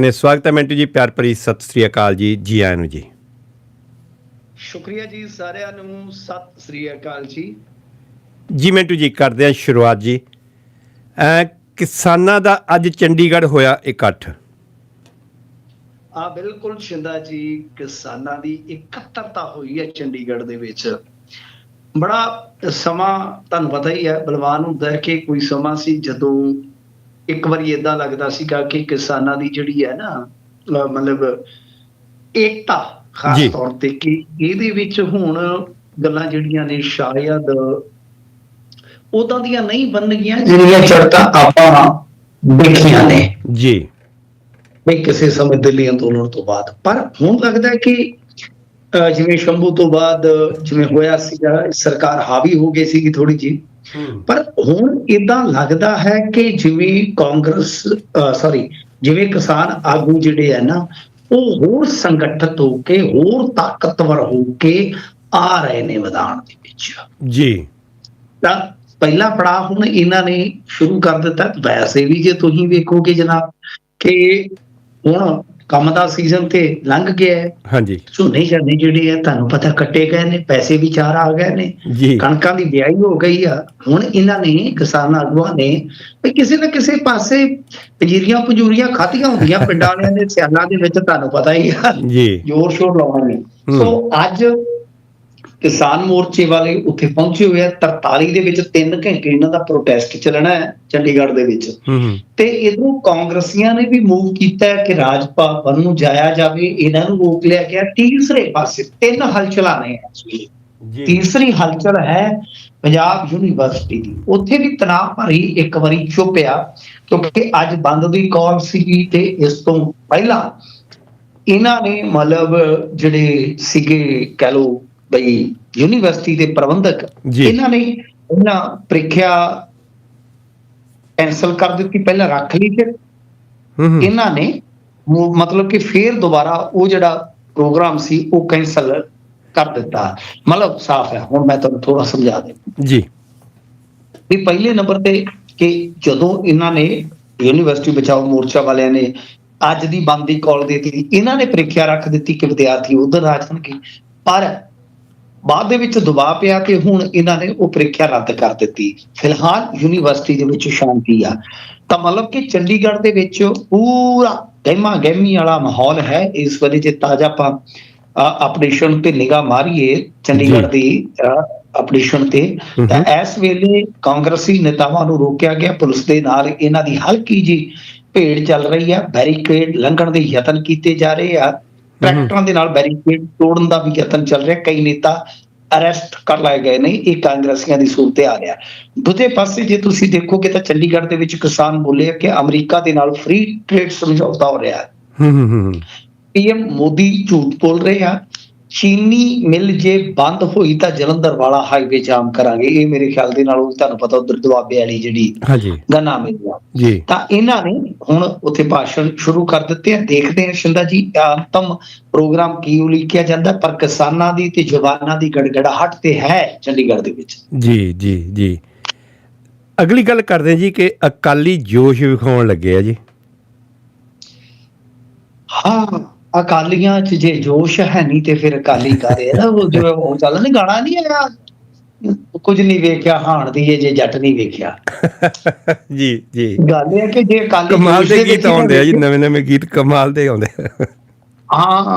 ਨੇ ਸਵਾਗਤ ਹੈ ਮਿੰਟੂ ਜੀ ਪਿਆਰ ਭਰੀ ਸਤਿ ਸ੍ਰੀ ਅਕਾਲ ਜੀ ਜੀ ਆਇਆਂ ਨੂੰ ਜੀ। ਸ਼ੁਕਰੀਆ ਜੀ ਸਾਰਿਆਂ ਨੂੰ ਸਤਿ ਸ੍ਰੀ ਅਕਾਲ ਜੀ। ਜੀ ਮਿੰਟੂ ਜੀ ਕਰਦੇ ਹਾਂ ਸ਼ੁਰੂਆਤ ਜੀ। ਕਿਸਾਨਾਂ ਦਾ ਅੱਜ ਚੰਡੀਗੜ੍ਹ ਹੋਇਆ ਇਕੱਠ। ਆ ਬਿਲਕੁਲ ਸ਼ਿੰਦਾ ਜੀ ਕਿਸਾਨਾਂ ਦੀ ਇਕੱਤਰਤਾ ਹੋਈ ਹੈ ਚੰਡੀਗੜ੍ਹ ਦੇ ਵਿੱਚ। ਬੜਾ ਸਮਾਂ ਤੁਹਾਨੂੰ ਪਤਾ ਹੀ ਹੈ ਬਲਵਾਨ ਹੁੰਦਾ ਕਿ ਕੋਈ ਸਮਾਂ ਸੀ ਜਦੋਂ ਇੱਕ ਵਾਰੀ ਇਦਾਂ ਲੱਗਦਾ ਸੀਗਾ ਕਿ ਕਿਸਾਨਾਂ ਦੀ ਜਿਹੜੀ ਹੈ ਨਾ ਮਤਲਬ ਏਕਤਾ ਖਾਸ। ਤੌਰ ਤੇ ਕਿ ਇਹਦੇ ਵਿੱਚ ਹੁਣ ਗੱਲਾਂ ਜਿਹੜੀਆਂ ਨੇ ਸ਼ਾਇਦ ਉਦਾਂ ਦੀਆਂ ਨਹੀਂ ਬਣਨਗੀਆਂ ਜਿਹੜੀਆਂ ਚੜਤਾ ਆਪਾਂ ਦੇਖੀਆਂ ਨੇ। ਜੀ। ਵੀ ਕਿਸੇ ਸਮੇਂ ਦਿੱਲੀ ਅੰਦੋਲਨ ਤੋਂ ਬਾਅਦ। ਪਰ ਹੁਣ ਲੱਗਦਾ ਹੈ ਕਿ ਅਹ, ਜਿਵੇਂ ਸ਼ੰਭੂ ਤੋਂ ਬਾਅਦ ਜਿਵੇਂ ਹੋਇਆ ਸੀਗਾ ਸਰਕਾਰ ਹਾਵੀ ਹੋ ਗਈ ਸੀਗੀ ਥੋੜੀ ਜੀ ਪਰ ਹੁਣ ਇਦਾਂ ਲੱਗਦਾ ਹੈ ਕਿ ਜਿਵੇਂ ਕਾਂਗਰਸ ਸੌਰੀ ਜਿਵੇਂ ਕਿਸਾਨ ਆਗੂ ਜਿਹੜੇ ਆ ਨਾ ਉਹ ਹੋਰ ਸੰਗਠਿਤ ਹੋ ਕੇ ਹੋਰ ਤਾਕਤਵਰ ਹੋ ਕੇ ਆ ਰਹੇ ਨੇ ਮੈਦਾਨ ਦੇ ਵਿੱਚ। ਜੀ। ਤਾਂ ਪਹਿਲਾ ਪੜਾਅ ਹੁਣ ਇਹਨਾਂ ਨੇ ਸ਼ੁਰੂ ਕਰ ਦਿੱਤਾ। ਵੈਸੇ ਵੀ ਜੇ ਤੁਸੀਂ ਵੇਖੋਗੇ ਜਨਾਬ ਕਿ ਹੁਣ ਕੰਮ ਦਾ ਸੀਜ਼ਨ ਤੇ ਲੰਘ ਗਿਆ ਹੈ। ਹਾਂਜੀ। ਝੋਨੇ ਝਾਨੇ ਜਿਹੜੇ ਆ ਤੁਹਾਨੂੰ ਪਤਾ ਕੱਟੇ ਗਏ ਨੇ ਪੈਸੇ ਵੀ ਚਾਰ ਆ ਗਏ ਨੇ। ਕਣਕਾਂ ਦੀ ਵਿਆਹੀ ਹੋ ਗਈ ਆ। ਹੁਣ ਇਹਨਾਂ ਨੇ ਕਿਸਾਨ ਆਗੂਆਂ ਨੇ ਵੀ ਕਿਸੇ ਨਾ ਕਿਸੇ ਪਾਸੇ ਪਜੀਰੀਆਂ ਪਜੂਰੀਆਂ ਖਾਤੀਆਂ ਹੁੰਦੀਆਂ ਪਿੰਡਾਂ ਵਾਲਿਆਂ ਦੇ ਸਿਆਲਾਂ ਦੇ ਵਿੱਚ ਤੁਹਾਨੂੰ ਪਤਾ ਹੀ ਆ। ਜੀ। ਜ਼ੋਰ ਸ਼ੋਰ ਲਾਉਣਾ ਨੇ। ਸੋ ਅੱਜ ਕਿਸਾਨ ਮੋਰਚੇ ਵਾਲੇ ਉੱਥੇ ਪਹੁੰਚੇ ਹੋਏ ਆ 43 ਦੇ ਵਿੱਚ 3 ਘੰਟੇ ਇਹਨਾਂ ਦਾ ਪ੍ਰੋਟੈਸਟ ਚੱਲਣਾ ਹੈ ਚੰਡੀਗੜ੍ਹ ਦੇ ਵਿੱਚ। ਤੇ ਇਧਰੋਂ ਕਾਂਗਰਸੀਆਂ ਨੇ ਵੀ ਮੂਵ ਕੀਤਾ ਹੈ ਕਿ ਰਾਜ ਭਵਨ ਨੂੰ ਜਾਇਆ ਜਾਵੇ ਇਹਨਾਂ ਨੂੰ ਰੋਕ ਲਿਆ ਗਿਆ। ਤੀਸਰੇ ਪਾਸੇ ਤਿੰਨ ਹਲਚਲਾਂ ਨੇ। ਜੀ। ਤੀਸਰੀ ਹਲਚਲ ਹੈ ਪੰਜਾਬ ਯੂਨੀਵਰਸਿਟੀ ਦੀ। ਉੱਥੇ ਵੀ ਤਣਾਅ ਭਰੀ ਇੱਕ ਵਾਰੀ ਚੁੱਪਿਆ ਕਿਉਂਕਿ ਅੱਜ ਬੰਦ ਦੀ ਕਾਲ ਸੀਗੀ ਤੇ ਇਸ ਤੋਂ ਪਹਿਲਾਂ ਇਹਨਾਂ ਨੇ ਮਤਲਬ ਜਿਹੜੇ ਸੀਗੇ ਕਹ ਲੋ ਬਈ ਯੂਨੀਵਰਸਿਟੀ ਦੇ ਪ੍ਰਬੰਧਕ। ਇਹਨਾਂ ਨੇ ਇਹਨਾਂ ਪ੍ਰੀਖਿਆ ਕੈਨਸਲ ਕਰ ਦਿੱਤੀ ਪਹਿਲਾਂ ਰੱਖ ਲਈ ਫਿਰ। ਇਹਨਾਂ ਨੇ ਮਤਲਬ ਕਿ ਫੇਰ ਦੁਬਾਰਾ ਉਹ ਜਿਹੜਾ ਪ੍ਰੋਗਰਾਮ ਸੀ ਉਹ ਕੈਨਸਲ ਕਰ ਦਿੱਤਾ। ਮਤਲਬ ਸਾਫ਼ ਹੈ ਹੁਣ ਮੈਂ ਤੁਹਾਨੂੰ ਥੋੜਾ ਸਮਝਾ ਦੇ ਜੀ। ਵੀ ਪਹਿਲੇ ਨੰਬਰ ਤੇ ਕਿ ਜਦੋਂ ਇਹਨਾਂ ਨੇ ਯੂਨੀਵਰਸਿਟੀ ਬਚਾਓ ਮੋਰਚਾ ਵਾਲਿਆਂ ਨੇ ਅੱਜ ਦੀ ਬੰਦ ਕਾਲ ਦੇ ਦਿੱਤੀ ਇਹਨਾਂ ਨੇ ਪ੍ਰੀਖਿਆ ਰੱਖ ਦਿੱਤੀ ਕਿ ਵਿਦਿਆਰਥੀ ਉਧਰ ਆ ਜਾਣਗੇ। ਪਰ ਬਾਅਦ ਦੇ ਵਿੱਚ ਦਬਾਅ ਪਿਆ ਕਿ ਹੁਣ ਇਹਨਾਂ ਨੇ ਉਹ ਪ੍ਰੀਖਿਆ ਰੱਦ ਕਰ ਦਿੱਤੀ। ਫਿਲਹਾਲ ਯੂਨੀਵਰਸਿਟੀ ਦੇ ਵਿੱਚ ਸ਼ਾਂਤੀ ਆ। ਤਾਂ ਮਤਲਬ ਕਿ ਚੰਡੀਗੜ੍ਹ ਦੇ ਵਿੱਚ ਪੂਰਾ ਗਹਿਮਾ ਗਹਿਮੀ ਵਾਲਾ ਮਾਹੌਲ ਹੈ। ਇਸ ਵੇਲੇ ਜੇ ਤਾਜ਼ਾ ਆਪਾਂ ਆਪਰੇਸ਼ਨ ਤੇ ਨਿਗਾਹ ਮਾਰੀਏ ਚੰਡੀਗੜ੍ਹ ਦੀ ਆਪਰੇਸ਼ਨ ਤੇ ਤਾਂ ਇਸ ਵੇਲੇ ਕਾਂਗਰਸੀ ਨੇਤਾਵਾਂ ਨੂੰ ਰੋਕਿਆ ਗਿਆ। ਪੁਲਿਸ ਦੇ ਨਾਲ ਇਹਨਾਂ ਦੀ ਹਲਕੀ ਜੀ ਭੇੜ ਚੱਲ ਰਹੀ ਆ। ਬੈਰੀਕੇਡ ਲੰਘਣ ਦੇ ਯਤਨ ਕੀਤੇ ਜਾ ਰਹੇ ਆ। ਟਰੈਕਟਰਾਂ ਦੇ ਨਾਲ ਬੈਰੀਕੇਡ ਤੋੜਨ ਦਾ ਵੀ ਯਤਨ ਚੱਲ ਰਿਹਾ। ਕਈ ਨੇਤਾ ਅਰੈਸਟ ਕਰ ਲਏ ਗਏ ਨੇ। ਇਹ ਕਾਂਗਰਸੀਆਂ ਦੀ ਸੂਰਤ ਆ ਰਿਹਾ। ਦੂਜੇ ਪਾਸੇ ਜੇ ਤੁਸੀਂ ਦੇਖੋਗੇ ਤਾਂ ਚੰਡੀਗੜ੍ਹ ਦੇ ਵਿੱਚ ਕਿਸਾਨ ਬੋਲੇ ਕਿ ਅਮਰੀਕਾ ਦੇ ਨਾਲ ਫ੍ਰੀ ਟ੍ਰੇਡ ਸਮਝੌਤਾ ਹੋ ਰਿਹਾ ਹੈ। ਹੂੰ ਹੂੰ ਹੂੰ ਪੀਐਮ ਮੋਦੀ ਝੂਠ ਬੋਲ ਰਹੇ ਆ। ਚੀਨੀ ਮਿਲ ਜੇ ਬੰਦ ਹੋਈ ਤਾਂ ਜਲੰਧਰ ਵਾਲਾ ਹਾਈਵੇ ਜਾਮ ਕਰਾਂਗੇ। ਇਹ ਮੇਰੇ ਖਿਆਲ ਦੇ ਨਾਲ ਉਹ ਤੁਹਾਨੂੰ ਪਤਾ ਉਧਰ ਦੁਆਬੇ ਵਾਲੀ ਜਿਹੜੀ ਹਾਂਜੀ। ਗੰਨਾ ਮਿਲ ਜੀ। ਤਾਂ ਇਹਨਾਂ ਨੇ ਹੁਣ ਉੱਥੇ ਭਾਸ਼ਣ ਸ਼ੁਰੂ ਕਰ ਦਿੱਤੇ ਆ। ਦੇਖਦੇ ਹਾਂ ਸ਼ਿੰਦਾ ਜੀ ਅੰਤਮ ਪ੍ਰੋਗਰਾਮ ਕੀ ਉਲੀਕਿਆ ਜਾਂਦਾ? ਪਰ ਕਿਸਾਨਾਂ ਦੀ ਤੇ ਜਵਾਨਾਂ ਦੀ ਗੜਗੜਾਹਟ ਤੇ ਹੈ ਚੰਡੀਗੜ੍ਹ ਦੇ ਵਿੱਚ। ਜੀ ਜੀ ਜੀ। ਅਗਲੀ ਗੱਲ ਕਰਦੇ ਜੀ ਕਿ ਅਕਾਲੀ ਜੋਸ਼ ਵਿਖਾਉਣ ਲੱਗੇ ਆ ਜੀ। ਹਾਂ। ਅਕਾਲੀਆਂ 'ਚ ਜੇ ਜੋਸ਼ ਹੈ ਨਹੀਂ ਤੇ ਫਿਰ ਅਕਾਲੀ ਕਰੇ ਨਾ ਉਹ ਜਿਵੇਂ ਉਹ ਚੱਲ ਨਹੀਂ ਗਾਣਾ ਨਹੀਂ ਆਇਆ। ਕੁਝ ਨਹੀਂ ਵੇਖਿਆ ਹਾਣ ਦੀ ਜੇ ਜੱਟ ਨਹੀਂ ਵੇਖਿਆ। ਜੀ ਜੀ। ਗੱਲ ਇਹ ਕਿ ਜੇ ਅਕਾਲੀ ਕਮਾਲ ਦੇ ਗੀਤ ਆਉਂਦੇ ਆ ਜੀ ਨਵੇਂ ਨਵੇਂ ਗੀਤ ਕਮਾਲ ਦੇ ਆਉਂਦੇ ਆ। ਹਾਂ।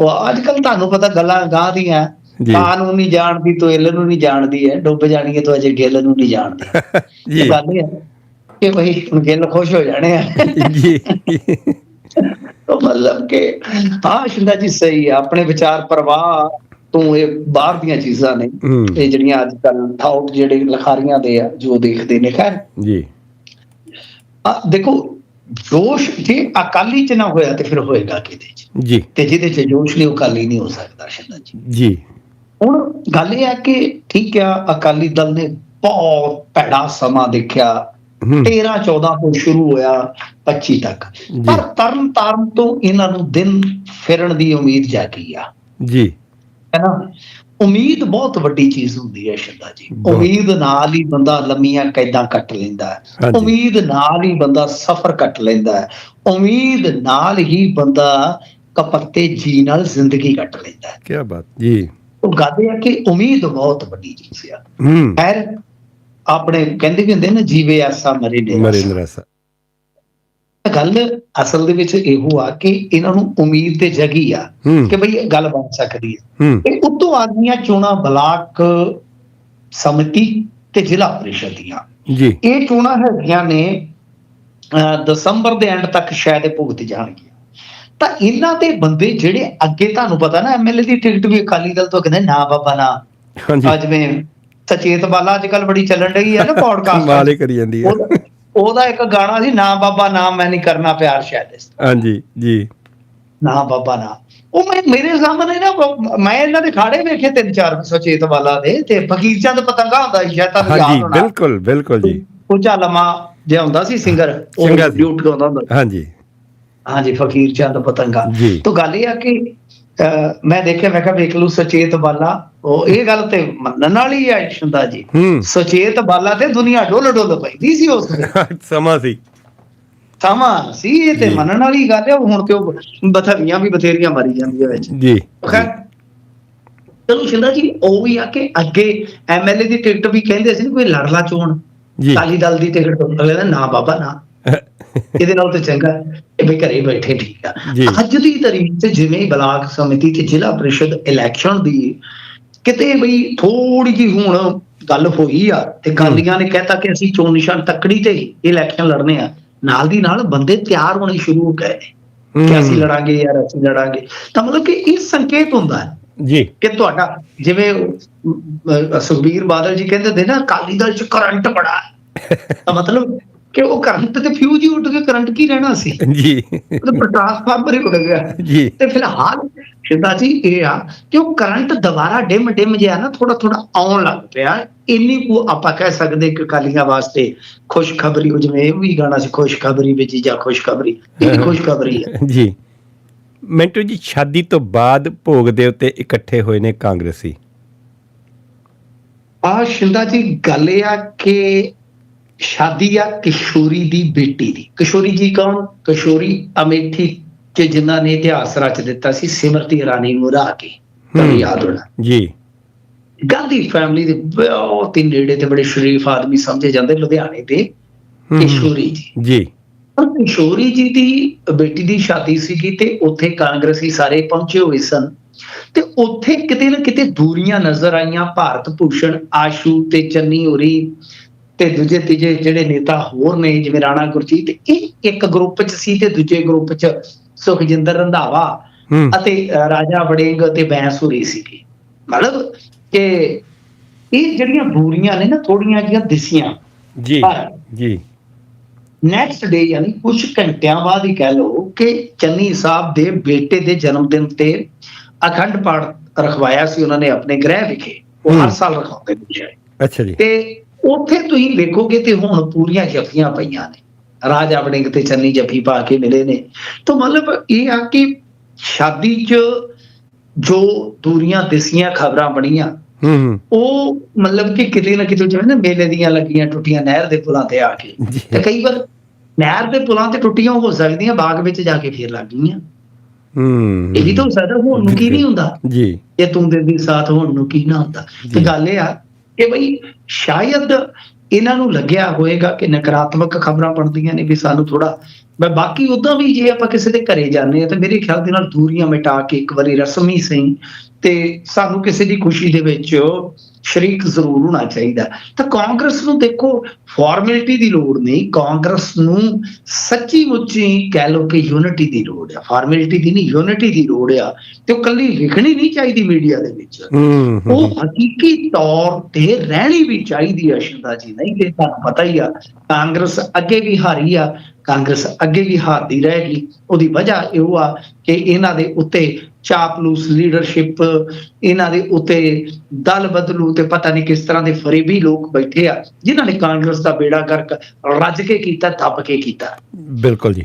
ਉਹ ਅੱਜ ਕੱਲ ਤੁਹਾਨੂੰ ਪਤਾ ਗੱਲਾਂ ਗਾਂ ਦੀਆਂ। ਜੀ। ਕਾਂ ਨੂੰ ਨਹੀਂ ਜਾਣਦੀ ਤੋ ਇਲ ਨੂੰ ਨਹੀਂ ਜਾਣਦੀ ਹੈ ਡੁੱਬ ਜਾਣੀ ਹੈ ਤੋ ਅਜੇ ਗਿੱਲ ਨੂੰ ਨਹੀਂ ਜਾਣਦੀ। ਜੀ। ਗੱਲ ਇਹ ਕਿ ਭਈ ਹੁਣ ਗਿੱਲ ਖੁਸ਼ ਹੋ ਜਾਣੇ ਆ। ਜੀ। ਤਾਂ ਮਤਲਬ ਕਿ ਹਾਂ ਸ਼ਿੰਦਾ ਜੀ ਸਹੀ ਹੈ ਆਪਣੇ ਵਿਚਾਰ ਪ੍ਰਵਾਹ ਤੋਂ ਇਹ ਬਾਹਰ ਦੀਆਂ ਚੀਜ਼ਾਂ ਨੇ ਇਹ ਜਿਹੜੀਆਂ ਅੱਜ ਕੱਲ ਥਾਊਟ ਜਿਹੜੇ ਲਖਾਰੀਆਂ ਦੇ ਆ ਜੋ ਦੇਖਦੇ ਨੇ ਖੈਰ। ਜੀ। ਆ ਦੇਖੋ ਜੋਸ਼ ਜੇ ਅਕਾਲੀ ਚ ਨਾ ਹੋਇਆ ਤੇ ਫਿਰ ਹੋਏਗਾ ਕਿਹਦੇ ਚ? ਜੀ। ਤੇ ਜਿਹਦੇ ਚ ਜੋਸ਼ ਨਹੀਂ ਅਕਾਲੀ ਨਹੀਂ ਹੋ ਸਕਦਾ ਸ਼ਿੰਦਾ ਜੀ। ਜੀ। ਹੁਣ ਗੱਲ ਇਹ ਹੈ ਕਿ ਠੀਕ ਆ ਅਕਾਲੀ ਦਲ ਨੇ ਬਹੁਤ ਭੈੜਾ ਸਮਾਂ ਦੇਖਿਆ 13 14 ਤੋਂ ਸ਼ੁਰੂ ਹੋਇਆ 25 ਤੱਕ। ਪਰ ਤਰਨ ਤਾਰਨ ਤੋਂ ਇਹਨਾਂ ਨੂੰ ਦਿਨ ਫਿਰਨ ਦੀ ਉਮੀਦ ਜਾਗੀ ਆ। ਜੀ। ਹੈ ਨਾ? ਉਮੀਦ ਬਹੁਤ ਵੱਡੀ ਚੀਜ਼ ਹੁੰਦੀ ਹੈ ਸ਼ਰਦਾ ਜੀ। ਉਮੀਦ ਨਾਲ ਹੀ ਬੰਦਾ ਲੰਮੀਆਂ ਕੈਦਾਂ ਕੱਟ ਲੈਂਦਾ ਹੈ। ਉਮੀਦ ਨਾਲ ਹੀ ਬੰਦਾ ਸਫ਼ਰ ਕੱਟ ਲੈਂਦਾ ਹੈ। ਉਮੀਦ ਨਾਲ ਹੀ ਬੰਦਾ ਕਪੱਤੇ ਜੀ ਨਾਲ ਜ਼ਿੰਦਗੀ ਕੱਟ ਲੈਂਦਾ ਹੈ। ਕੀ ਬਾਤ ਜੀ। ਉਹ ਗੱਲ ਹੈ ਕਿ ਉਮੀਦ ਬਹੁਤ ਵੱਡੀ ਚੀਜ਼ ਆ। ਹੂੰ। ਖੈਰ ਆਪਣੇ ਕਹਿੰਦੇ ਵੀ ਹੁੰਦੇ ਨਾ ਜੀਵੇ ਐਸਾ ਮਰੇ ਨੇ ਮਰਿੰਦਰ ਸਾਹਿਬ ਗੱਲ ਅਸਲ ਦੇ ਵਿੱਚ ਇਹੋ ਆ ਕਿ ਇਹਨਾਂ ਨੂੰ ਉਮੀਦ ਤੇ ਜਗੀ ਆ ਕਿ ਭਈ ਇਹ ਗੱਲ ਬਣ ਸਕਦੀ ਹੈ। ਇਹ ਉਤੋਂ ਆਦਮੀਆਂ ਚੋਣਾਂ ਬਲਾਕ ਸਮਿਤੀ ਤੇ ਜ਼ਿਲ੍ਹਾ ਪ੍ਰੀਸ਼ਦ ਦੀਆਂ। ਜੀ। ਇਹ ਚੋਣਾਂ ਹੈਗੀਆਂ ਨੇ ਦਸੰਬਰ ਦੇ ਐਂਡ ਤੱਕ ਸ਼ਾਇਦ ਇਹ ਭੁਗਤ ਜਾਣਗੀਆਂ। ਤਾਂ ਇਹਨਾਂ ਦੇ ਬੰਦੇ ਜਿਹੜੇ ਅੱਗੇ ਤੁਹਾਨੂੰ ਪਤਾ ਨਾ ਐਮਐਲਏ ਦੀ ਟਿਕਟ ਵੀ ਅਕਾਲੀ ਦਲ ਤੋਂ ਕਹਿੰਦੇ ਨਾ ਬਾਬਾ ਨਾ। ਹਾਂਜੀ। ਅੱਜ ਮੈਂ ਸਚੇਤ ਬਾਲਾ ਅੱਜ ਕੱਲ ਬੜੀ ਚੱਲਣ ਰਹੀ ਹੈ ਨਾ ਪੌਡਕਾਸਟ ਮਾਲੇ ਕਰੀ ਜਾਂਦੀ ਹੈ ਉਹਦਾ- ਇੱਕ ਗਾਣਾ ਸੀ ਨਾ ਬਾਬਾ ਨਾ ਮੈਂ ਨਹੀਂ ਕਰਨਾ ਪਿਆਰ ਸ਼ਾਇਦ ਹਾਂਜੀ ਜੀ। ਨਾ ਬਾਬਾ ਨਾ। ਉਹ ਮੈਂ ਮੇਰੇ ਸਾਹਮਣੇ ਨਾ ਮੈਂ ਇਹਨਾਂ ਦੇ ਖਾੜੇ ਵੇਖੇ ਤਿੰਨ ਚਾਰ ਸਚੇਤ ਵਾਲਾ ਦੇ ਤੇ ਫਕੀਰ ਚੰਦ ਪਤੰਗਾ ਹੁੰਦਾ ਸੀ ਸ਼ਾਇਦ ਤੁਹਾਨੂੰ ਹਾਂਜੀ ਯਾਦ ਹੋਣਾ। ਬਿਲਕੁਲ ਬਿਲਕੁਲ ਜੀ। ਉਹ ਝਾਲਮਾ ਜਿਹਾ ਹੁੰਦਾ ਸੀ ਸਿੰਗਰ ਉਹ। ਡਿਊਟ ਗਾਉਂਦਾ ਹੁੰਦਾ। ਹਾਂਜੀ। ਹਾਂਜੀ ਫਕੀਰ ਚੰਦ ਪਤੰਗਾ। ਜੀ। ਤਾਂ ਗੱਲ ਇਹ ਆ ਕਿ ਮੈਂ ਦੇਖਿਆ ਮੈਂ ਕਿਹਾ ਵੇਖ ਲੂ ਸਚੇਤ ਵਾਲਾ ਉਹ ਇਹ ਗੱਲ ਤੇ ਮੰਨਣ ਵਾਲੀ ਹੈ ਸ਼ੰਦਾ ਜੀ। ਸਚੇਤ ਵਾਲਾ ਤੇ ਦੁਨੀਆ ਡੋਲ ਡੋਲ ਪੈਂਦੀ ਸੀ ਉਸ ਸਮਾਂ ਸੀ। ਸਮਾਂ ਸੀ ਇਹ ਤੇ। ਮੰਨਣ ਵਾਲੀ ਗੱਲ ਹੈ ਹੁਣ ਤੇ ਉਹ ਬਥੇਰੀਆਂ ਵੀ ਬਥੇਰੀਆਂ ਮਾਰੀ ਜਾਂਦੀਆਂ ਵਿੱਚ। ਜੀ। ਚਲੋ ਸ਼ਿੰਦਾ ਜੀ ਉਹ ਵੀ ਆ ਕਿ ਅੱਗੇ ਐਮਐਲਏ ਦੀ ਟਿਕਟ ਵੀ ਕਹਿੰਦੇ ਸੀ ਕੋਈ ਲੜ ਲਾ ਚੋਣ। ਜੀ। ਅਕਾਲੀ ਦਲ ਦੀ ਟਿਕਟ ਦਾ ਨਾ ਬਾਬਾ ਨਾ। ਇਹਦੇ ਨਾਲ ਤੇ ਚੰਗਾ ਇਹ ਵੀ ਘਰੇ ਬੈਠੇ ਠੀਕ ਆ। ਅੱਜ ਦੀ ਤਾਰੀਖ ਤੇ ਜਿਵੇਂ ਬਲਾਕ ਸਮਿਤੀ ਤੇ ਜ਼ਿਲ੍ਹਾ ਪ੍ਰੀਸ਼ਦ ਇਲੈਕਸ਼ਨ ਦੀ ਕਿਤੇ ਬਈ ਥੋੜੀ ਜੀ ਹੁਣ ਗੱਲ ਹੋਈ ਆ ਤੇ ਕਾਲੀਆਂ ਨੇ ਕਹਿਤਾ ਕਿ ਅਸੀਂ ਚੋਣ ਨਿਸ਼ਾਨ ਤੱਕੜੀ ਤੇ ਇਲੈਕਸ਼ਨ ਲੜਨੇ ਆ। ਨਾਲ ਦੀ ਨਾਲ ਬੰਦੇ ਤਿਆਰ ਹੋਣੇ ਸ਼ੁਰੂ ਹੋ ਗਏ। ਨੇ ਕਿ ਅਸੀਂ ਲੜਾਂਗੇ ਯਾਰ ਅਸੀਂ ਲੜਾਂਗੇ। ਤਾਂ ਮਤਲਬ ਕਿ ਇਹ ਸੰਕੇਤ ਹੁੰਦਾ ਹੈ ਜੀ। ਕਿ ਤੁਹਾਡਾ ਜਿਵੇਂ ਸੁਖਬੀਰ ਬਾਦਲ ਜੀ ਕਹਿੰਦੇ ਨੇ ਨਾ ਅਕਾਲੀ ਦਲ ਚ ਕਰੰਟ ਬੜਾ ਹੈ। ਤਾਂ ਮਤਲਬ ਕਿ ਉਹ ਕਰੰਟ ਤੇ ਫਿਊਜ਼ ਹੀ ਉੱਡ ਕੇ ਕਰੰਟ ਕੀ ਰਹਿਣਾ ਸੀ? ਜੀ। ਉਹ ਟ੍ਰਾਂਸਫਾਰਮਰ ਹੀ ਉੱਡ ਗਿਆ। ਜੀ। ਤੇ ਫਿਲਹਾਲ ਸ਼ਿੰਦਾ ਜੀ ਇਹ ਆ ਕਿ ਉਹ ਕਰੰਟ ਦੁਬਾਰਾ ਡਿਮ ਡਿਮ ਜਿਹਾ ਨਾ ਥੋੜਾ ਥੋੜਾ ਆਉਣ ਲੱਗ ਪਿਆ। ਇੰਨੀ ਕੁ ਆਪਾਂ ਕਹਿ ਸਕਦੇ ਕਿ ਕਾਲੀਆਂ ਵਾਸਤੇ ਖੁਸ਼ਖਬਰੀ ਹੋ ਜਿਵੇਂ ਇਹ ਵੀ ਗਾਣਾ ਸੀ ਖੁਸ਼ਖਬਰੀ ਵਿੱਚ ਜਾਂ ਖੁਸ਼ਖਬਰੀ ਇਹ ਖੁਸ਼ਖਬਰੀ ਹੈ ਜੀ। ਮਿੰਟੂ ਜੀ ਸ਼ਾਦੀ ਤੋਂ ਬਾਅਦ ਭੋਗ ਦੇ ਉੱਤੇ ਇਕੱਠੇ ਹੋਏ ਨੇ ਕਾਂਗਰਸੀ। ਆ ਸ਼ਿੰਦਾ ਜੀ ਗੱਲ ਇਹ ਆ ਕਿ ਸ਼ਾਦੀ ਆ ਕਿਸ਼ੋਰੀ ਦੀ ਬੇਟੀ ਦੀ। ਕਿਸ਼ੋਰੀ ਜੀ ਕੌਣ? ਕਿਸ਼ੋਰੀ ਅਮੇਠੀ ਚ ਜਿਨ੍ਹਾਂ ਨੇ ਇਤਿਹਾਸ ਰਚ ਦਿੱਤਾ ਸੀ ਸਿਮਰਤੀ ਰਾਣੀ ਨੂੰ ਰਾਹ ਕੇ। ਤੁਹਾਨੂੰ। ਯਾਦ ਹੋਣਾ। ਜੀ। ਗਾਂਧੀ ਫੈਮਿਲੀ ਦੇ ਬਹੁਤ ਹੀ ਨੇੜੇ ਤੇ ਬੜੇ ਸ਼ਰੀਫ ਆਦਮੀ ਸਮਝੇ ਜਾਂਦੇ ਲੁਧਿਆਣੇ ਦੇ ਕਿਸ਼ੋਰੀ ਜੀ। ਜੀ। ਕਿਸ਼ੋਰੀ ਜੀ ਦੀ ਬੇਟੀ ਦੀ ਸ਼ਾਦੀ ਸੀਗੀ ਤੇ ਉੱਥੇ ਕਾਂਗਰਸੀ ਸਾਰੇ ਪਹੁੰਚੇ ਹੋਏ ਸਨ। ਤੇ ਉੱਥੇ ਕਿਤੇ ਨਾ ਕਿਤੇ ਦੂਰੀਆਂ ਨਜ਼ਰ ਆਈਆਂ। ਭਾਰਤ ਭੂਸ਼ਣ ਆਸ਼ੂ ਤੇ ਚੰਨੀ ਹੋਰੀ ਤੇ ਦੂਜੇ ਤੀਜੇ ਜਿਹੜੇ ਨੇਤਾ ਹੋਰ ਨੇ ਜਿਵੇਂ ਰਾਣਾ ਗੁਰਜੀਤ ਇਹ ਇੱਕ ਗਰੁੱਪ 'ਚ ਸੀ ਤੇ ਦੂਜੇ ਗਰੁੱਪ 'ਚ ਸੁਖਜਿੰਦਰ ਰੰਧਾਵਾ ਅਤੇ ਰਾਜਾ ਵੜਿੰਗ ਤੇ ਬੈਂਸੁਰੀ ਸੀਗੀ। ਮਤਲਬ ਕਿ ਇਹ ਜਿਹੜੀਆਂ ਦੂਰੀਆਂ ਨੇ ਨਾ ਥੋੜੀਆਂ ਜਿਹੀਆਂ ਦਿਸੀਆਂ। ਜੀ ਜੀ। ਨੈਕਸਟ ਡੇ ਯਾਨੀ ਕੁਝ ਘੰਟਿਆਂ ਬਾਅਦ ਹੀ ਕਹਿ ਲਓ ਕਿ ਚੰਨੀ ਸਾਹਿਬ ਦੇ ਬੇਟੇ ਦੇ ਜਨਮ ਦਿਨ ਤੇ ਅਖੰਡ ਪਾਠ ਰਖਵਾਇਆ ਸੀ ਉਹਨਾਂ ਨੇ ਆਪਣੇ ਗ੍ਰਹਿ ਵਿਖੇ। ਉਹ ਹਰ। ਸਾਲ ਰਖਾਉਂਦੇ ਨੇ ਅੱਛਾ ਜੀ। ਤੇ ਉੱਥੇ ਤੁਸੀਂ ਵੇਖੋਗੇ ਤੇ ਹੁਣ ਪੂਰੀਆਂ ਜੱਫੀਆਂ ਪਈਆਂ ਨੇ। ਰਾਜਾ ਵੜਿੰਗ ਤੇ ਚੰਨੀ ਜੱਫੀ ਪਾ ਕੇ ਮਿਲੇ ਨੇ। ਤਾਂ ਮਤਲਬ ਇਹ ਆ ਕਿ ਸ਼ਾਦੀ 'ਚ ਜੋ ਦੂਰੀਆਂ ਦਿਸੀਆਂ ਖਬਰਾਂ ਬਣੀਆਂ ਹੂੰ ਉਹ ਮਤਲਬ ਕਿ ਕਿਤੇ ਨਾ ਕਿਤੇ ਜਿਵੇਂ ਨਾ ਮੇਲੇ ਦੀਆਂ ਲੱਗੀਆਂ ਟੁੱਟੀਆਂ ਨਹਿਰ ਦੇ ਪੁਲਾਂ ਤੇ ਆ ਕੇ। ਤੇ ਕਈ ਵਾਰ ਨਹਿਰ ਦੇ ਪੁਲਾਂ ਤੇ ਟੁੱਟੀਆਂ ਹੋ ਸਕਦੀਆਂ ਬਾਗ ਵਿੱਚ ਜਾ ਕੇ ਫੇਰ ਲੱਗ ਗਈਆਂ। ਹੂੰ। ਇਹ ਵੀ ਤਾਂ ਸਕਦਾ ਹੁਣ ਨੂੰ ਕੀ ਨਹੀਂ ਹੁੰਦਾ। ਜੀ। ਇਹ ਤੂੰ ਦੇ ਦੀ ਸਾਥ ਹੋਣ ਨੂੰ ਕੀ ਨਾ ਹੁੰਦਾ। ਤੇ। ਗੱਲ ਇਹ ਆ ਕਿ ਬਈ ਸ਼ਾਇਦ ਇਹਨਾਂ ਨੂੰ ਲੱਗਿਆ ਹੋਵੇਗਾ ਕਿ ਨਕਾਰਾਤਮਕ ਖਬਰਾਂ ਬਣਦੀਆਂ ਨੇ ਵੀ ਸਾਨੂੰ ਥੋੜਾ ਮੈਂ ਬਾਕੀ ਉਦਾਂ ਵੀ ਜੇ ਆਪਾਂ ਕਿਸੇ ਦੇ ਘਰੇ ਜਾਂਦੇ ਆ ਤਾਂ ਮੇਰੇ ਖਿਆਲ ਦੇ ਨਾਲ ਦੂਰੀਆਂ ਮਿਟਾ ਕੇ ਇੱਕ ਵਾਰੀ ਰਸਮੀ ਸਹੀ ਤੇ ਸਾਨੂੰ ਕਿਸੇ ਦੀ ਖੁਸ਼ੀ ਦੇ ਵਿੱਚ ਸ਼ਰੀਕ ਜ਼ਰੂਰ ਹੋਣਾ ਚਾਹੀਦਾ। ਤਾਂ ਕਾਂਗਰਸ ਨੂੰ ਦੇਖੋ ਫਾਰਮੈਲਿਟੀ ਦੀ ਲੋੜ ਨਹੀਂ। ਕਾਂਗਰਸ ਨੂੰ ਸੱਚੀ ਮੁੱਚੀ ਕਹਿ ਲਓ ਕਿ ਯੂਨਿਟੀ ਦੀ ਲੋੜ ਆ। ਫਾਰਮੈਲਿਟੀ ਦੀ ਨਹੀਂ ਯੂਨਿਟੀ ਦੀ ਲੋੜ ਆ। ਤੇ ਉਹ ਕੱਲੀ ਵਿਖਣੀ ਨਹੀਂ ਚਾਹੀਦੀ ਮੀਡੀਆ ਦੇ ਵਿੱਚ। ਉਹ ਹਕੀਕੀ ਤੌਰ ਤੇ ਰਹਿਣੀ ਵੀ ਚਾਹੀਦੀ ਹੈ ਸ਼ਿੰਦਾ ਜੀ। ਨਹੀਂ ਤੇ ਤੁਹਾਨੂੰ ਪਤਾ ਹੀ ਆ ਕਾਂਗਰਸ ਅੱਗੇ ਵੀ ਹਾਰੀ ਆ ਕਾਂਗਰਸ ਅੱਗੇ ਵੀ ਹਾਰਦੀ ਰਹੇਗੀ। ਉਹਦੀ ਵਜ੍ਹਾ ਇਹ ਆ ਕਿ ਇਹਨਾਂ ਦੇ ਉੱਤੇ ਚਾਪਲੂਸ ਲੀਡਰਸ਼ਿਪ ਇਹਨਾਂ ਦੇ ਉੱਤੇ ਦਲ ਬਦਲੂ ਤੇ ਪਤਾ ਨਹੀਂ ਕਿਸ ਤਰ੍ਹਾਂ ਦੇ ਫਰੀਬੀ ਲੋਕ ਬੈਠੇ ਆ, ਜਿਨ੍ਹਾਂ ਨੇ ਕਾਂਗਰਸ ਦਾ ਬੇੜਾ ਗਰਕ ਰੱਜ ਕੇ ਕੀਤਾ ਥੱਪ ਕੇ ਕੀਤਾ। ਬਿਲਕੁਲ ਜੀ।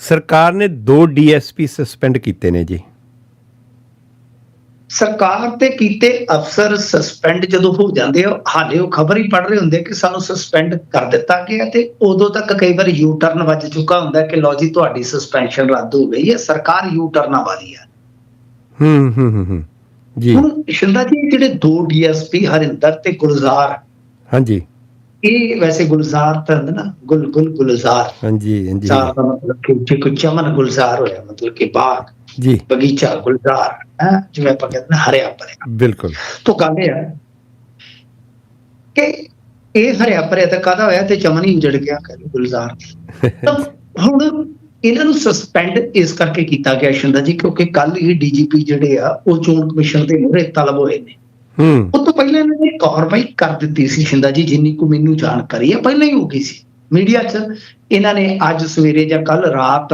ਸਰਕਾਰ ਨੇ ਦੋ ਡੀਐਸਪੀ ਸਸਪੈਂਡ ਕੀਤੇ ਨੇ ਜੀ। ਸਰਕਾਰ ਤੇ ਕੀਤੇ ਅਫਸਰ ਸਸਪੈਂਡ ਜਦੋਂ ਹੋ ਜਾਂਦੇ ਆ ਹਾਲੇ ਉਹ ਖਬਰ ਹੀ ਪੜ ਰਹੇ ਹੁੰਦੇ ਕਿ ਸਾਨੂੰ ਸਸਪੈਂਡ ਕਰ ਦਿੱਤਾ ਗਿਆ ਤੇ ਉਦੋਂ ਤੱਕ ਕਈ ਵਾਰ ਯੂ ਟਰਨ ਵੱਜ ਚੁੱਕਾ ਹੁੰਦਾ ਕਿ ਲੋ ਜੀ ਤੁਹਾਡੀ ਸਸਪੈਂਸ਼ਨ ਰੱਦ ਹੋ ਗਈ ਹੈ ਸਰਕਾਰ ਯੂ ਟਰਨਾਂ ਵਾਲੀ ਆ। ਹੂੰ ਹੂੰ ਹੂੰ ਜੀ। ਹੁਣ ਸ਼ਿੰਦਾ ਜੀ ਜਿਹੜੇ ਦੋ ਡੀਐਸਪੀ ਹਰਿੰਦਰ ਤੇ ਗੁਲਜ਼ਾਰ। ਹਾਂਜੀ। ਇਹ ਵੈਸੇ ਗੁਲਜ਼ਾਰ ਤਾਂ ਨਾ ਗੁਲ ਗੁਲ ਗੁਲਜ਼ਾਰ। ਹਾਂਜੀ ਹਾਂਜੀ। ਜ਼ਾਰ ਦਾ ਮਤਲਬ ਕਿ ਕੋਈ ਚਮਨ ਗੁਲਜ਼ਾਰ ਹੋਇਆ ਮਤਲਬ ਕਿ ਬਾਗ। ਜੀ। ਬਗੀਚਾ ਗੁਲਜ਼ਾਰ ਹੈ ਜਿਵੇਂ ਆਪਾਂ ਕਹਿੰਦੇ ਹਾਂ ਹਰਿਆ ਭਰਿਆ। ਬਿਲਕੁਲ। ਤੋਂ ਗੱਲ ਇਹ ਹੈ ਕਿ ਇਹ ਹਰਿਆ ਭਰਿਆ ਤਾਂ ਕਾਹਦਾ ਹੋਇਆ? ਤੇ ਚਮਨ ਹੀ ਉਜੜ ਗਿਆ ਗੁਲਜ਼ਾਰ ਤਾਂ ਹੁਣ ਇਹਨਾਂ ਨੂੰ ਸਸਪੈਂਡ ਇਸ ਕਰਕੇ ਕੀਤਾ ਗਿਆ ਸ਼ਿੰਦਾ ਜੀ ਕਿਉਂਕਿ ਕੱਲ ਹੀ ਡੀਜੀਪੀ ਜਿਹੜੇ ਆ ਉਹ ਚੋਣ ਕਮਿਸ਼ਨ ਦੇ ਮੂਹਰੇ ਤਲਬ ਹੋਏ ਨੇ। ਹੂੰ। ਉਹ ਤੋਂ ਪਹਿਲਾਂ ਇਹਨਾਂ ਨੇ ਕਾਰਵਾਈ ਕਰ ਦਿੱਤੀ ਸੀ ਸ਼ਿੰਦਾ ਜੀ ਜਿੰਨੀ ਕੁ ਮੈਨੂੰ ਜਾਣਕਾਰੀ ਹੈ ਪਹਿਲਾਂ ਹੀ ਹੋ ਗਈ ਸੀ। ਮੀਡੀਆ 'ਚ ਇਹਨਾਂ ਨੇ ਅੱਜ ਸਵੇਰੇ ਜਾਂ ਕੱਲ ਰਾਤ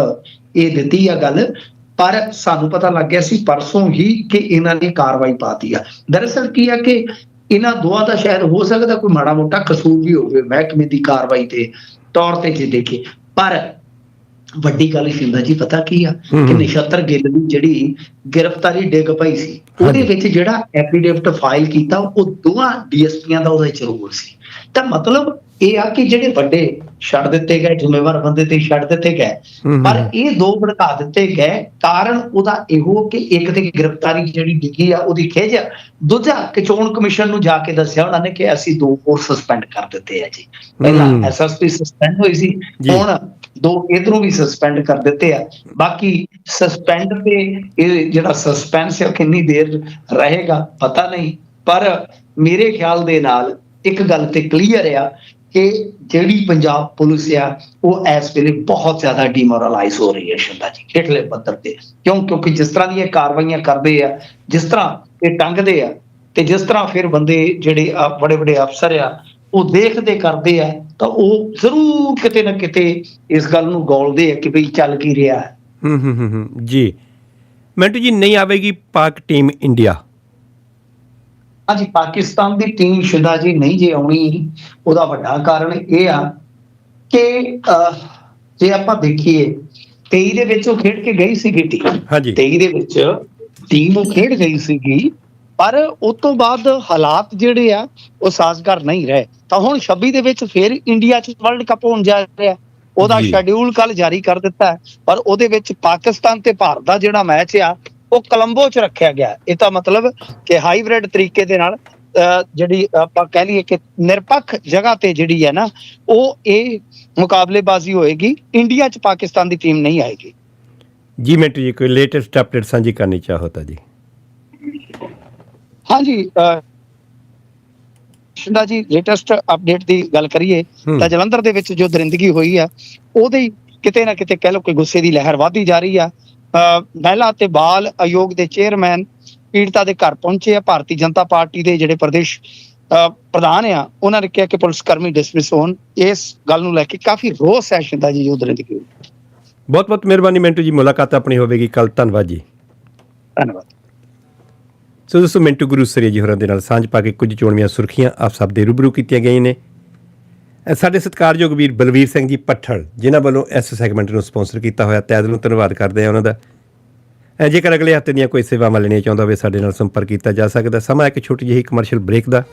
ਇਹ ਦਿੱਤੀ ਆ ਗੱਲ ਪਰ ਸਾਨੂੰ ਪਤਾ ਲੱਗ ਗਿਆ ਸੀ ਪਰਸੋਂ ਹੀ ਕਿ ਇਹਨਾਂ ਨੇ ਕਾਰਵਾਈ ਪਾਤੀ ਆ ਦਰਅਸਲ ਕੀ ਆ ਕਿ ਇਹਨਾਂ ਦੋਹਾਂ ਦਾ ਸ਼ਾਇਦ ਹੋ ਸਕਦਾ ਕੋਈ ਮਾੜਾ ਮੋਟਾ ਕਸੂਰ ਵੀ ਹੋਵੇ ਮਹਿਕਮੇ ਦੀ ਕਾਰਵਾਈ ਤੇ ਤੌਰ ਤੇ ਜੇ ਦੇਖੇ ਪਰ ਵੱਡੀ ਗੱਲ ਸ਼ਿੰਦਾ ਜੀ ਪਤਾ ਕੀ ਆ। ਕਿ ਨਿਸ਼ਤਰ ਗਿੱਲ ਦੀ ਜਿਹੜੀ ਗ੍ਰਿਫਤਾਰੀ ਡਿੱਗ ਪਈ ਸੀ ਉਹਦੇ। ਵਿੱਚ ਜਿਹੜਾ ਐਫੀਡੇਵਿਟ ਫਾਈਲ ਕੀਤਾ ਉਹ ਦੋਵਾਂ ਡੀਐਸਪੀਆਂ ਦਾ ਉਹਦੇ ਰੋਲ ਸੀ ਤਾਂ ਮਤਲਬ ਇਹ ਆ ਕਿ ਜਿਹੜੇ ਵੱਡੇ ਛੱਡ ਦਿੱਤੇ ਗਏ ਜ਼ਿੰਮੇਵਾਰ ਬੰਦੇ ਤੇ ਛੱਡ ਦਿੱਤੇ ਗਏ ਪਰ। ਇਹ ਦੋ ਭੜਕਾ ਦਿੱਤੇ ਗਏ ਕਾਰਨ ਉਹਦਾ ਇਹੋ ਕਿ ਇੱਕ ਤੇ ਗ੍ਰਿਫਤਾਰੀ ਜਿਹੜੀ ਡਿੱਗੀ ਆ ਉਹਦੀ ਆ। ਦੂਜਾ ਕਿ ਚੋਣ ਕਮਿਸ਼ਨ ਨੂੰ ਜਾ ਕੇ ਦੱਸਿਆ ਉਹਨਾਂ ਨੇ ਕਿ ਅਸੀਂ ਦੋ ਹੋਰ ਸਸਪੈਂਡ ਕਰ ਦਿੱਤੇ ਆ ਜੀ ਪਹਿਲਾਂ। ਐਸਐਸਪੀ ਸਸਪੈਂਡ ਹੋਈ ਸੀ। ਹੁਣ ਦੋ ਇਧਰੋਂ ਵੀ ਸਸਪੈਂਡ ਕਰ ਦਿੱਤੇ ਆ ਬਾਕੀ ਸਸਪੈਂਡ ਤੇ ਇਹ ਜਿਹੜਾ ਸਸਪੈਂਸ ਹੈ ਕਿੰਨੀ ਦੇਰ ਰਹੇਗਾ ਪਤਾ ਨਹੀਂ ਪਰ ਮੇਰੇ ਖਿਆਲ ਦੇ ਨਾਲ ਇੱਕ ਗੱਲ ਤੇ ਕਲੀਅਰ ਆ ਕਿ ਜਿਹੜੀ ਪੰਜਾਬ ਪੁਲਿਸ ਆ, ਉਹ ਇਸ ਵੇਲੇ ਬਹੁਤ ਜ਼ਿਆਦਾ ਡੀਮੋਰਲਾਈਜ਼ ਹੋ ਰਹੀ ਹੈ ਸ਼ਿੰਦਾ ਜੀ, ਹੇਠਲੇ ਪੱਧਰ ਤੇ। ਕਿਉਂ? ਕਿਉਂਕਿ ਜਿਸ ਤਰ੍ਹਾਂ ਦੀਆਂ ਕਾਰਵਾਈਆਂ ਕਰਦੇ ਆ, ਜਿਸ ਤਰ੍ਹਾਂ ਇਹ ਟੰਗਦੇ ਆ, ਤੇ ਜਿਸ ਤਰ੍ਹਾਂ ਫਿਰ ਬੰਦੇ ਜਿਹੜੇ ਬੜੇ ਬੜੇ ਅਫਸਰ ਆ, ਉਹ ਦੇਖਦੇ ਕਰਦੇ ਆ, ਤਾਂ ਉਹ ਜ਼ਰੂਰ ਕਿਤੇ ਨਾ ਕਿਤੇ ਇਸ ਗੱਲ ਨੂੰ ਗੋਲਦੇ ਆ ਕਿ ਭਈ ਚੱਲ ਕੀ ਰਿਹਾ ਹੂੰ। ਹੂੰ ਹੂੰ ਜੀ। ਮਿੰਟੂ ਜੀ, ਨਹੀਂ ਆਵੇਗੀ ਪਾਕ ਟੀਮ ਇੰਡੀਆ। ਹਾਂਜੀ ਪਾਕਿਸਤਾਨ ਦੀ ਟੀਮ ਸ਼ਿਦਾ ਜੀ ਨਹੀਂ ਜੇ ਆਉਣੀ ਉਹਦਾ ਵੱਡਾ ਕਾਰਨ ਇਹ ਆ ਕਿ ਜੇ ਆਪਾਂ ਦੇਖੀਏ 23 ਦੇ ਵਿੱਚ ਉਹ ਖੇਡ ਕੇ ਗਈ ਸੀਗੀ ਟੀਮ ਹਾਂਜੀ। 23 ਦੇ ਵਿੱਚ ਟੀਮ ਉਹ ਖੇਡ ਗਈ ਸੀਗੀ ਪਰ ਉਸ ਤੋਂ ਬਾਅਦ ਹਾਲਾਤ ਜਿਹੜੇ ਆ ਉਹ ਸਾਜ਼ਗਾਰ ਨਹੀਂ ਰਹੇ। ਤਾਂ ਹੁਣ 26 ਦੇ ਵਿੱਚ ਫਿਰ ਇੰਡੀਆ 'ਚ ਵਰਲਡ ਕੱਪ ਹੋਣ ਜਾ ਰਿਹਾ। ਉਹਦਾ। ਸ਼ੈਡਿਊਲ ਕੱਲ ਜਾਰੀ ਕਰ ਦਿੱਤਾ ਪਰ ਉਹਦੇ ਵਿੱਚ ਪਾਕਿਸਤਾਨ ਤੇ ਭਾਰਤ ਦਾ ਜਿਹੜਾ ਮੈਚ ਆ ਉਹ ਕੋਲੰਬੋ 'ਚ ਰੱਖਿਆ ਗਿਆ। ਇਹ ਤਾਂ ਮਤਲਬ ਕਿ ਹਾਈਬ੍ਰਿਡ ਤਰੀਕੇ ਦੇ ਨਾਲ ਜਿਹੜੀ ਆਪਾਂ ਕਹਿ ਲਈਏ ਕਿ ਨਿਰਪੱਖ ਜਗ੍ਹਾ ਤੇ ਜਿਹੜੀ ਹੈ ਨਾ ਉਹ ਇਹ ਮੁਕਾਬਲੇਬਾਜ਼ੀ ਹੋਏਗੀ ਇੰਡੀਆ 'ਚ ਪਾਕਿਸਤਾਨ ਦੀ ਟੀਮ ਨਹੀਂ ਆਏਗੀ ਜੀ ਮਿੰਟੂ ਜੀ ਕੋਈ ਲੇਟੈਸਟ ਅਪਡੇਟ ਸਾਂਝੀ ਕਰਨੀ ਚਾਹੋ ਤਾਂ ਜੀ ਹਾਂਜੀ ਸ਼ਿੰਦਾ ਜੀ ਲੇਟੈਸਟ ਅਪਡੇਟ ਦੀ ਗੱਲ ਕਰੀਏ। ਤਾਂ ਜਲੰਧਰ ਦੇ ਵਿੱਚ ਜੋ ਦਰਿੰਦਗੀ ਹੋਈ ਆ ਉਹਦੇ ਕਿਤੇ ਨਾ ਕਿਤੇ ਕਹਿ ਲਓ ਕਿ ਗੁੱਸੇ ਦੀ ਲਹਿਰ ਵਧਦੀ ਜਾ ਰਹੀ ਆ ਮਹਿਲਾ ਤੇ ਬਾਲ ਆਯੋਗ ਦੇ ਚੇਅਰਮੈਨ ਪੀੜਤਾ ਦੇ ਘਰ ਪਹੁੰਚੇ ਆ। ਭਾਰਤੀ ਜਨਤਾ ਪਾਰਟੀ ਦੇ ਜਿਹੜੇ ਪ੍ਰਦੇਸ਼ ਪ੍ਰਧਾਨ ਆ ਉਹਨਾਂ ਨੇ ਕਿਹਾ ਕਿ ਪੁਲਿਸ ਕਰਮੀ ਡਿਸਮਿਸ ਹੋਣ। ਇਸ ਗੱਲ ਨੂੰ ਲੈ ਕੇ ਕਾਫੀ ਰੋਸ ਹੈ ਸ਼ਿੰਦਾ ਜੀ ਦਰਿੰਦਗੀ ਹੋਈ ਬਹੁਤ ਬਹੁਤ ਮਿਹਰਬਾਨੀ ਮਿੰਟੂ ਜੀ ਮੁਲਾਕਾਤ ਆਪਣੀ ਹੋਵੇਗੀ ਕੱਲ ਧੰਨਵਾਦ ਜੀ। ਧੰਨਵਾਦ। ਸੋ ਦੋਸਤੋ ਮਿੰਟੂ ਗੁਰੂ ਸਰੀਆ ਜੀ ਹੋਰਾਂ ਦੇ ਨਾਲ ਸਾਂਝ ਪਾ ਕੇ ਕੁਝ ਚੋਣਵੀਆਂ ਸੁਰਖੀਆਂ ਆਪ ਸਭ ਦੇ ਰੂਬਰੂ ਕੀਤੀਆਂ ਗਈਆਂ ਨੇ। ਸਾਡੇ ਸਤਿਕਾਰਯੋਗ ਵੀਰ ਬਲਵੀਰ ਸਿੰਘ ਜੀ ਪੱਠਲ ਜਿਨ੍ਹਾਂ ਵੱਲੋਂ ਇਸ ਸੈਗਮੈਂਟ ਨੂੰ ਸਪਾਂਸਰ ਕੀਤਾ ਹੋਇਆ ਤਹਿ ਦਿਲੋਂ ਧੰਨਵਾਦ ਕਰਦੇ ਆ ਉਹਨਾਂ ਦਾ। ਅ, ਜੇਕਰ ਅਗਲੇ ਹਫ਼ਤੇ ਦੀਆਂ ਕੋਈ ਸੇਵਾਵਾਂ ਲੈਣੀਆਂ ਚਾਹੁੰਦਾ ਹੋਵੇ ਸਾਡੇ ਨਾਲ ਸੰਪਰਕ ਕੀਤਾ ਜਾ ਸਕਦਾ। ਸਮਾਂ ਇੱਕ ਛੋਟੀ ਜਿਹੀ ਕਮਰਸ਼ੀਅਲ ਬ੍ਰੇਕ ਦਾ।